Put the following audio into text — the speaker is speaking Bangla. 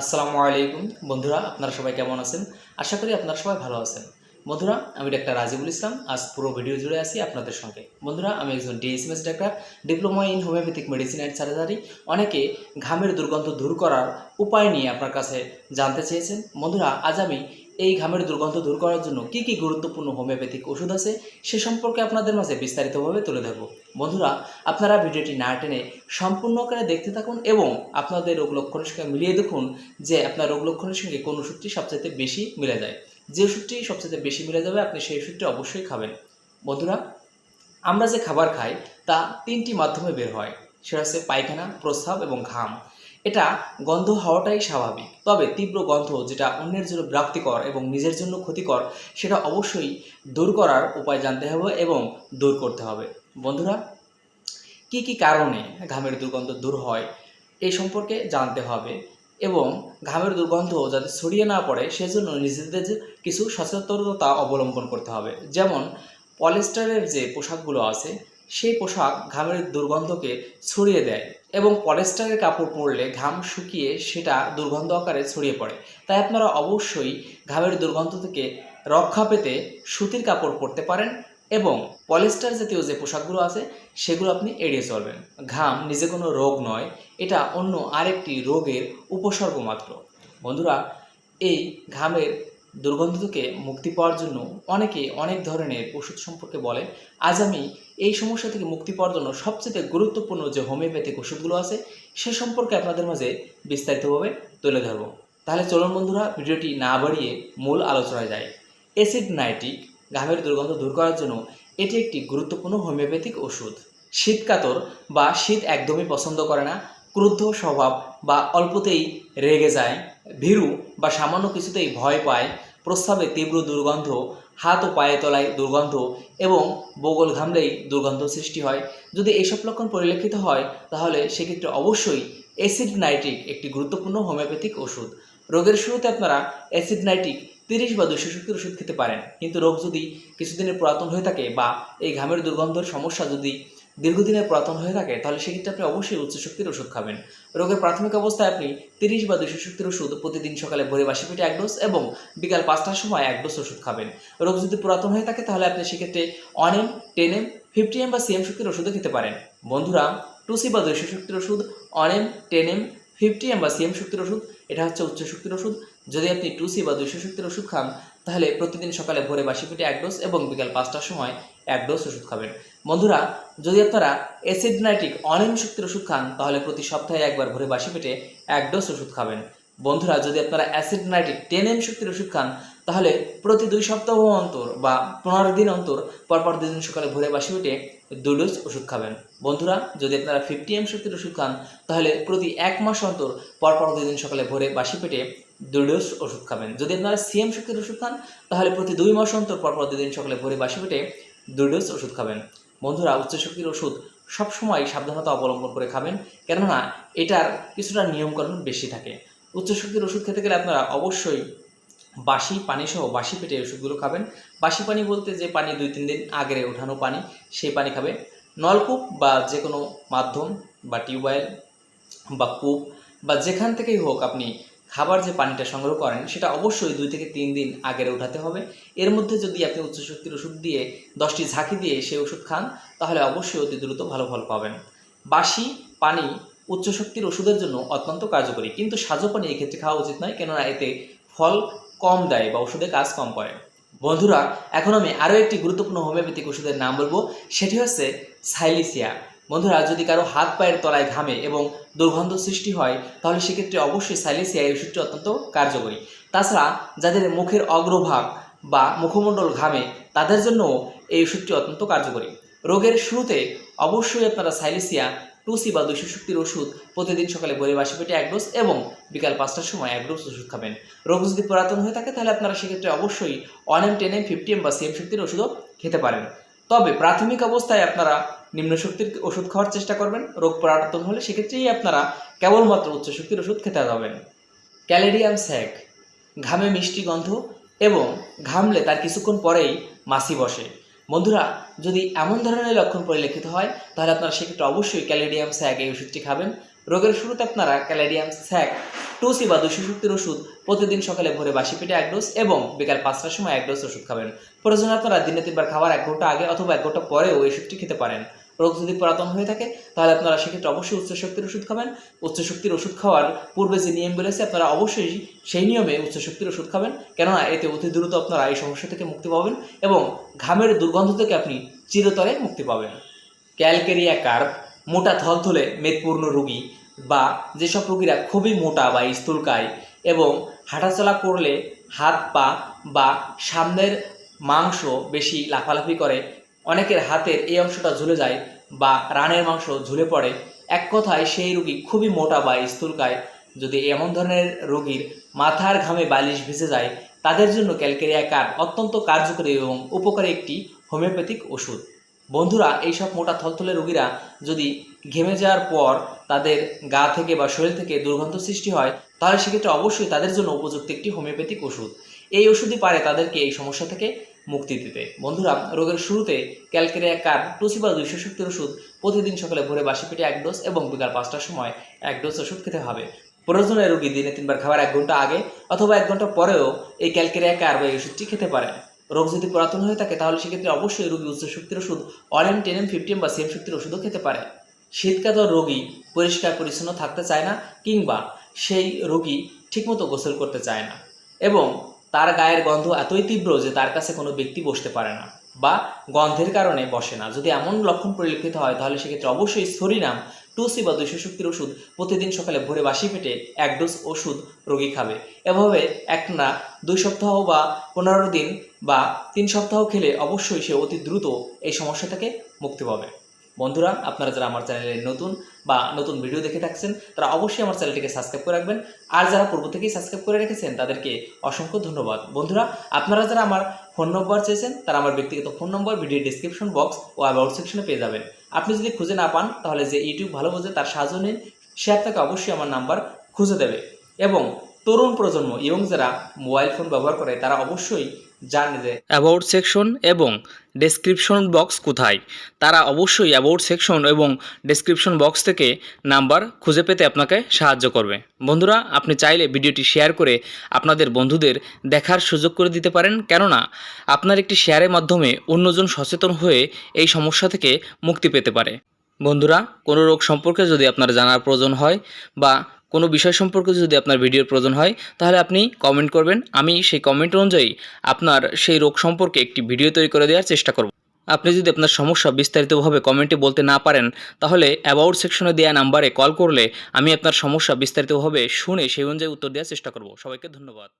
আসসালামু আলাইকুম। বন্ধুরা, আপনারা সবাই কেমন আছেন? আশা করি আপনারা সবাই ভালো আছেন। বন্ধুরা, আমি ডাক্তার রাজিবুল ইসলাম। আজ পুরো ভিডিও জুড়ে আছি আপনাদের সঙ্গে। বন্ধুরা, আমি একজন DSMS doctor, diploma in homoeopathic medicine and surgery. অনেকে ঘামের দুর্গন্ধ দূর করার উপায় নিয়ে আপনার কাছে জানতে চেয়েছেন। বন্ধুরা, আজ আমি এই ঘামের দুর্গন্ধ দূর করার জন্য কি কি গুরুত্বপূর্ণ হোমিওপ্যাথিক ওষুধ আছে সে সম্পর্কে আপনাদের মাঝে বিস্তারিতভাবে তুলে ধরব। বন্ধুরা, আপনারা ভিডিওটি না টেনে সম্পূর্ণ আকারে দেখতে থাকুন এবং আপনাদের রোগ লক্ষণের সঙ্গে মিলিয়ে দেখুন যে আপনার রোগ লক্ষণের সঙ্গে কোন ওষুধটি সবচাইতে বেশি মিলে যায়। যে ওষুধটি সবচেয়ে বেশি মিলে যাবে, আপনি সেই ওষুধটি অবশ্যই খাবেন। বন্ধুরা, আমরা যে খাবার খাই তা তিনটি মাধ্যমে বের হয়। সেটা হচ্ছে পায়খানা, প্রস্রাব এবং ঘাম। এটা গন্ধ হওয়াটাই স্বাভাবিক। তবে তীব্র গন্ধ যেটা অন্যের জন্য বিরক্তিকর এবং নিজের জন্য ক্ষতিকর, সেটা অবশ্যই দূর করার উপায় জানতে হবে এবং দূর করতে হবে। বন্ধুরা, কি কি কারণে ঘামের দুর্গন্ধ দূর হয় এই সম্পর্কে জানতে হবে এবং ঘামের দুর্গন্ধ যাতে ছড়িয়ে না পড়ে, সেজন্য নিজেদের কিছু সচেতনতা অবলম্বন করতে হবে। যেমন পলিস্টারের যে পোশাকগুলো আছে, সেই পোশাক ঘামের দুর্গন্ধকে ছড়িয়ে দেয়। এবং পলিস্টারের কাপড় পরলে ঘাম শুকিয়ে সেটা দুর্গন্ধ আকারে ছড়িয়ে পড়ে। তাই আপনারা অবশ্যই ঘামের দুর্গন্ধ থেকে রক্ষা পেতে সুতির কাপড় পরতে পারেন এবং পলিস্টার জাতীয় যে পোশাকগুলো আছে, সেগুলো আপনি এড়িয়ে চলবেন। ঘাম নিজে কোনো রোগ নয়, এটা অন্য আরেকটি রোগের উপসর্গ মাত্র বন্ধুরা, এই ঘামের দুর্গন্ধ থেকে মুক্তি পাওয়ার জন্য অনেকে অনেক ধরনের ওষুধ সম্পর্কে বলে। আজ আমি এই সমস্যা থেকে মুক্তি পাওয়ার জন্য সবচেয়ে গুরুত্বপূর্ণ যে হোমিওপ্যাথিক ওষুধগুলো আছে, সে সম্পর্কে আপনাদের মাঝে বিস্তারিতভাবে তুলে ধরব। তাহলে চলুন বন্ধুরা, ভিডিওটি না বাড়িয়ে মূল আলোচনায় যায় অ্যাসিড নাইট্রিক ঘামের দুর্গন্ধ দূর করার জন্য এটি একটি গুরুত্বপূর্ণ হোমিওপ্যাথিক ওষুধ। শীতকাতর বা শীত একদমই পছন্দ করে না, ক্রুদ্ধ স্বভাব বা অল্পতেই রেগে যায়। ভীরু বা সামান্য কিছুতেই ভয় পায়, প্রস্রাবে তীব্র দুর্গন্ধ, হাত ও পায়ে তলায় দুর্গন্ধ এবং বগল ঘামলেই দুর্গন্ধ সৃষ্টি হয়। যদি এইসব লক্ষণ পরিলক্ষিত হয়, তাহলে সেক্ষেত্রে অবশ্যই অ্যাসিড নাইট্রিক একটি গুরুত্বপূর্ণ হোমিওপ্যাথিক ওষুধ। রোগের শুরুতে আপনারা অ্যাসিড নাইট্রিক তিরিশ বা দুশো শক্তির ওষুধ খেতে পারেন। কিন্তু রোগ যদি কিছুদিনের পুরাতন হয়ে থাকে বা এই ঘামের দুর্গন্ধের সমস্যা যদি দীর্ঘদিনের পুরাতন হয়ে থাকে, তাহলে সেক্ষেত্রে আপনি অবশ্যই উচ্চ শক্তির ওষুধ খাবেন। রোগের প্রাথমিক অবস্থায় আপনি তিরিশ বা দুশো শক্তির ওষুধ প্রতিদিন সকালে ভোরে বাসি পেটে এক ডোজ এবং বিকাল পাঁচটার সময় এক ডোজ ওষুধ খাবেন। রোগ যদি পুরাতন হয়ে থাকে, তাহলে আপনি সেক্ষেত্রে one M ten M fifty M বা সিএম শক্তির ওষুধও খেতে পারেন। বন্ধুরা, টু সি বা দুশো শক্তির ওষুধ one M ten M fifty M বা সিএম শক্তির ওষুধ, এটা হচ্ছে উচ্চ শক্তির ওষুধ। যদি আপনি টু সি বা দুইশো শক্তির ওষুধ খান, তাহলে প্রতিদিন সকালে ভোরে বাসি পেটে এক ডোজ এবং বিকাল পাঁচটার সময় এক ডোজ ওষুধ খাবেন। বন্ধুরা, যদি আপনারা অ্যাসিড নাইট্রিক অনিম শক্তির ওষুধ খান, তাহলে প্রতি সপ্তাহে একবার ভোরে বাসি পেটে এক ডোজ ওষুধ খাবেন। বন্ধুরা, যদি আপনারা অ্যাসিড নাইট্রিক টেন এম শক্তির ওষুধ খান, তাহলে প্রতি দুই সপ্তাহ অন্তর বা পনেরো দিন অন্তর, পরপর দুদিন সকালে ভোরে বাসি পেটে দুই ডোজ ওষুধ খাবেন। বন্ধুরা, যদি আপনারা ফিফটি এম শক্তির ওষুধ খান, তাহলে প্রতি এক মাস অন্তর, পরপর দুই দিন সকালে ভোরে বাসি পেটে দুই ডোজ ওষুধ খাবেন। যদি আপনারা সিএম শক্তির ওষুধ খান, তাহলে প্রতি দুই মাস অন্তর, পরপর দুই দিন সকালে ভোরে বাসি পেটে দুই ডোজ ওষুধ খাবেন। বন্ধুরা উচ্চ শক্তির ওষুধ সবসময় সাবধানতা অবলম্বন করে খাবেন, কেননা এটার কিছুটা নিয়মকানুন বেশি থাকে। উচ্চ শক্তির ওষুধ খেতে গেলে আপনারা অবশ্যই বাসি পানি সহ বাসি পেটে ওষুধগুলো খাবেন। বাসি পানি বলতে যে পানি দুই, তিন দিন আগের ওঠানো পানি, সেই পানি খাবে নলকূপ বা যে কোনো মাধ্যম বা টিউবওয়েল বা কূপ বা যেখান থেকেই হোক আপনি খাবার যে পানিটা সংগ্রহ করেন, সেটা অবশ্যই দুই থেকে তিন দিন আগের উঠাতে হবে। এর মধ্যে যদি আপনি উচ্চ শক্তির ওষুধ দিয়ে দশটি ঝাঁকি দিয়ে সেই ওষুধ খান, তাহলে অবশ্যই অতি দ্রুত ভালো ফল পাবেন। বাসি পানি উচ্চ শক্তির ওষুধের জন্য অত্যন্ত কার্যকরী, কিন্তু সাজো পানি এক্ষেত্রে খাওয়া উচিত নয়, কেননা এতে ফল কম দেয় বা ওষুধে কাজ কম করে। বন্ধুরা, এখন আমি আরও একটি গুরুত্বপূর্ণ হোমিওপ্যাথিক ওষুধের নাম বলব, সেটি হচ্ছে সাইলিসিয়া। বন্ধুরা, যদি কারও হাত পায়ের তলায় ঘামে এবং দুর্গন্ধ সৃষ্টি হয়, তাহলে সেক্ষেত্রে অবশ্যই সাইলেসিয়া এই ওষুধটি অত্যন্ত কার্যকরী। তাছাড়া, যাদের মুখের অগ্রভাগ বা মুখমণ্ডল ঘামে, তাদের জন্য এই ওষুধটি অত্যন্ত কার্যকরী। রোগের শুরুতে অবশ্যই আপনারা সাইলেসিয়া টুসি বা দুইশো শক্তির ওষুধ প্রতিদিন সকালে বলে বাসি পেটে এক ডোজ এবং বিকাল পাঁচটার সময় এক ডোজ ওষুধ খাবেন। রোগ যদি পুরাতন হয়ে থাকে, তাহলে আপনারা সেক্ষেত্রে অবশ্যই one M ten M fifty M বা সিএম শক্তির ওষুধও খেতে পারেন। তবে প্রাথমিক অবস্থায় আপনারা নিম্ন শক্তির ওষুধ খাওয়ার চেষ্টা করবেন, রোগ পুরাতন হলে সেক্ষেত্রেই আপনারা কেবলমাত্র উচ্চ শক্তির ওষুধ খেতে যাবেন। ক্যালেডিয়াম স্যাক ঘামে মিষ্টি গন্ধ এবং ঘামলে তার কিছুক্ষণ পরেই মাছি বসে। বন্ধুরা, যদি এমন ধরনের লক্ষণ পরিলক্ষিত হয়, তাহলে আপনারা সেক্ষেত্রে অবশ্যই ক্যালেডিয়াম স্যাক এই ওষুধটি খাবেন। রোগের শুরুতে আপনারা ক্যালেডিয়াম স্যাক টু সি বা দুশো শক্তির ওষুধ প্রতিদিন সকালে ভোরে বাসি পেটে এক ডোজ এবং বিকাল পাঁচটার সময় এক ডোজ ওষুধ খাবেন। প্রয়োজন আপনারা দিনে তিনবার খাবার এক ঘণ্টা আগে অথবা এক ঘণ্টা পরেও এই ওষুধটি খেতে পারেন। রোগ যদি পুরাতন হয়ে থাকে, তাহলে আপনারা সেক্ষেত্রে অবশ্যই উচ্চ শক্তির ওষুধ খাবেন। উচ্চ শক্তির ওষুধ খাওয়ার পূর্বে যে নিয়ম বলেছে আপনারা অবশ্যই সেই নিয়মে উচ্চ শক্তির ওষুধ খাবেন। কেননা এতে অতি দ্রুত আপনারা এই সমস্যা থেকে মুক্তি পাবেন এবং ঘামের দুর্গন্ধ থেকে আপনি চিরতরে মুক্তি পাবেন। ক্যালকেরিয়া কার্প, মোটা থলথলে মেদপূর্ণ রুগী বা যেসব রুগীরা খুবই মোটা বা স্থূলকায় এবং হাঁটাচলা করলে হাত পা বা সামনের মাংস বেশি লাফালাফি করে অনেকের হাতের এই অংশটা ঝুলে যায় বা রানের মাংস ঝুলে পড়ে। এক কথায়, সেই রোগী খুবই মোটা বা স্থূলকায়। যদি এমন ধরনের রোগীর মাথার ঘামে বালিশ ভিজে যায়, তাদের জন্য ক্যালকেরিয়া কার্ড অত্যন্ত কার্যকরী এবং উপকারী একটি হোমিওপ্যাথিক ওষুধ। বন্ধুরা, এইসব মোটা থলথলে রোগীরা যদি ঘেমে যাওয়ার পর তাদের গা থেকে বা শরীর থেকে দুর্গন্ধ সৃষ্টি হয়, তাহলে সেক্ষেত্রে অবশ্যই তাদের জন্য উপযুক্ত একটি হোমিওপ্যাথিক ওষুধ। এই ওষুধই পারে তাদেরকে এই সমস্যা থেকে মুক্তি দিতে। বন্ধুরা, রোগের শুরুতে ক্যালকেরিয়া কার টুসি বা দুইশো শক্তির ওষুধ প্রতিদিন সকালে ভোরে বাসি পেটে এক ডোজ এবং বিকাল পাঁচটার সময় এক ডোজ ওষুধ খেতে হবে। প্রয়োজনে রোগী দিনে তিনবার খাবার এক ঘণ্টা আগে অথবা এক ঘণ্টা পরেও এই ক্যালকেরিয়া কার বা এই ওষুধটি খেতে পারে রোগ যদি পুরাতন হয়ে থাকে, তাহলে সেক্ষেত্রে অবশ্যই রোগী উচ্চ শক্তির ওষুধ all M ten M fifteen বা সেম শক্তির ওষুধও খেতে পারে। শীতকাতর রোগী পরিষ্কার পরিচ্ছন্ন থাকতে চায় না কিংবা সেই রোগী ঠিকমতো গোসল করতে চায় না। এবং তার গায়ের গন্ধ এতই তীব্র যে তার কাছে কোনো ব্যক্তি বসতে পারে না বা গন্ধের কারণে বসে না। যদি এমন লক্ষণ পরিলক্ষিত হয়, তাহলে সেক্ষেত্রে অবশ্যই সরিনাম টু সি বা দুইশো শক্তির ওষুধ প্রতিদিন সকালে ভোরে বাসি পেটে এক ডোজ ওষুধ রোগী খাবে। এভাবে একটা দুই সপ্তাহ বা পনেরো দিন বা তিন সপ্তাহ খেলে অবশ্যই সে অতি দ্রুত এই সমস্যা থেকে মুক্তি পাবে। বন্ধুরা, আপনারা যারা আমার চ্যানেলে নতুন বা নতুন ভিডিও দেখে থাকছেন, তারা অবশ্যই আমার চ্যানেলটিকে সাবস্ক্রাইব করে রাখবেন। আর যারা পূর্ব থেকেই সাবস্ক্রাইব করে রেখেছেন, তাদেরকে অসংখ্য ধন্যবাদ। বন্ধুরা, আপনারা যারা আমার ফোন নম্বর চেয়েছেন, তারা আমার ব্যক্তিগত phone number video description box O about সেকশনে পেয়ে যাবেন। আপনি যদি খুঁজে না পান, তাহলে যে ইউটিউব ভালো বোঝে, তার সাহায্য নিন, সে আপনাকে অবশ্যই আমার নাম্বার খুঁজে দেবে। এবং তরুণ প্রজন্ম এবং যারা মোবাইল ফোন ব্যবহার করে, তারা অবশ্যই জানে যে অ্যাবাউট সেকশন এবং ডেসক্রিপশন বক্স কোথায়। তারা অবশ্যই অ্যাবাউট সেকশন এবং ডেসক্রিপশন বক্স থেকে নাম্বার খুঁজে পেতে আপনাকে সাহায্য করবে। বন্ধুরা, আপনি চাইলে ভিডিওটি শেয়ার করে আপনাদের বন্ধুদের দেখার সুযোগ করে দিতে পারেন। কেননা, আপনার একটি শেয়ারের মাধ্যমে অন্যজন সচেতন হয়ে এই সমস্যা থেকে মুক্তি পেতে পারে। বন্ধুরা, কোনো রোগ সম্পর্কে যদি আপনার জানার প্রয়োজন হয় বা কোনো বিষয় সম্পর্কে যদি আপনার ভিডিওর প্রয়োজন হয়, তাহলে আপনি কমেন্ট করবেন। আমি সেই কমেন্ট অনুযায়ী আপনার সেই রোগ সম্পর্কে একটি ভিডিও তৈরি করে দেওয়ার চেষ্টা করব। আপনি যদি আপনার সমস্যা বিস্তারিতভাবে কমেন্টে বলতে না পারেন, তাহলে অ্যাবাউট সেকশনে দেওয়া নাম্বারে কল করলে আমি আপনার সমস্যা বিস্তারিতভাবে শুনে সেই অনুযায়ী উত্তর দেওয়ার চেষ্টা করব। সবাইকে ধন্যবাদ।